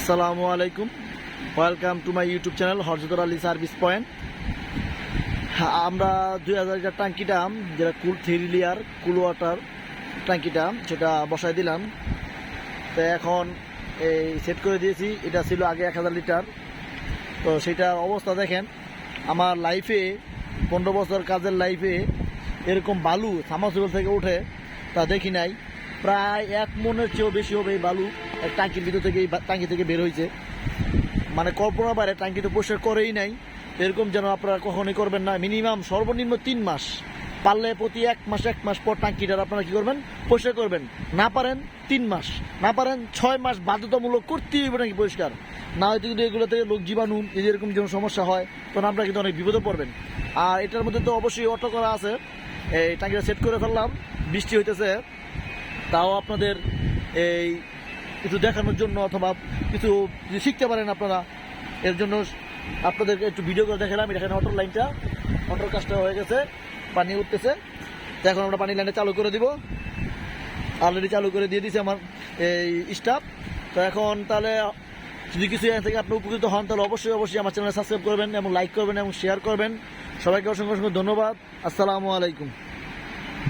আসসালামু আলাইকুম। Welcome to my YouTube channel হরজদর Ali service point আমরা দুই হাজার লিটার ট্যাঙ্কিটা যেটা কুল থ্রি লিয়ার, কুল ওয়াটার ট্যাঙ্কিটা সেটা বসায় দিলাম। তো এখন এই সেট করে দিয়েছি, এটা ছিল আগে এক হাজার লিটার। তো সেটার অবস্থা দেখেন, আমার লাইফে পনেরো বছর কাজের লাইফে এরকম বালু সামাসিবল থেকে উঠে তা দেখি নাই। প্রায় এক মনের চেয়েও বেশি হবে এই বালু। ট্যাঙ্কির ভিতর থেকে এই ট্যাঙ্কি থেকে বের হয়েছে। মানে কল্পনা বাইরে ট্যাঙ্কি তো পরিষ্কার করেই নাই। এরকম যেন আপনারা কখনোই করবেন না। মিনিমাম সর্বনিম্ন তিন মাস। পারলে প্রতি এক মাস এক মাস পর ট্যাঙ্কিটার আপনারা কি করবেন? পরিষ্কার করবেন। না পারেন তিন মাস। না পারেন ছয় মাস বাধ্যতামূলক করতেই হবে নাকি পরিষ্কার? না হয়তো কিন্তু এগুলো থেকে লোক জীবাণু এরকম যেন সমস্যা হয়, তখন আপনারা কিন্তু অনেক বিপদে পড়বেন। আর এটার মধ্যে তো অবশ্যই অটো করা আছে। এই ট্যাঙ্কিটা সেট করে ফেললাম। বৃষ্টি হইতেছে। তাও আপনাদের এই কিছু দেখানোর জন্য অথবা কিছু শিখতে পারেন আপনারা, এর জন্য আপনাদেরকে একটু ভিডিও করে দেখালাম। এখানে অটোর লাইনটা অটোর কাজটা হয়ে গেছে। পানি উঠতেছে। এখন আমরা পানি লাইনটা চালু করে দিব। অলরেডি চালু করে দিয়ে দিয়েছে আমার এই স্টাফ তো এখন তাহলে যদি কিছু এখান থেকে আপনি উপকৃত হন, তাহলে অবশ্যই অবশ্যই আমার চ্যানেল সাবস্ক্রাইব করবেন এবং লাইক করবেন এবং শেয়ার করবেন। সবাইকে অসংখ্য অসংখ্য ধন্যবাদ। আসসালামু আলাইকুম।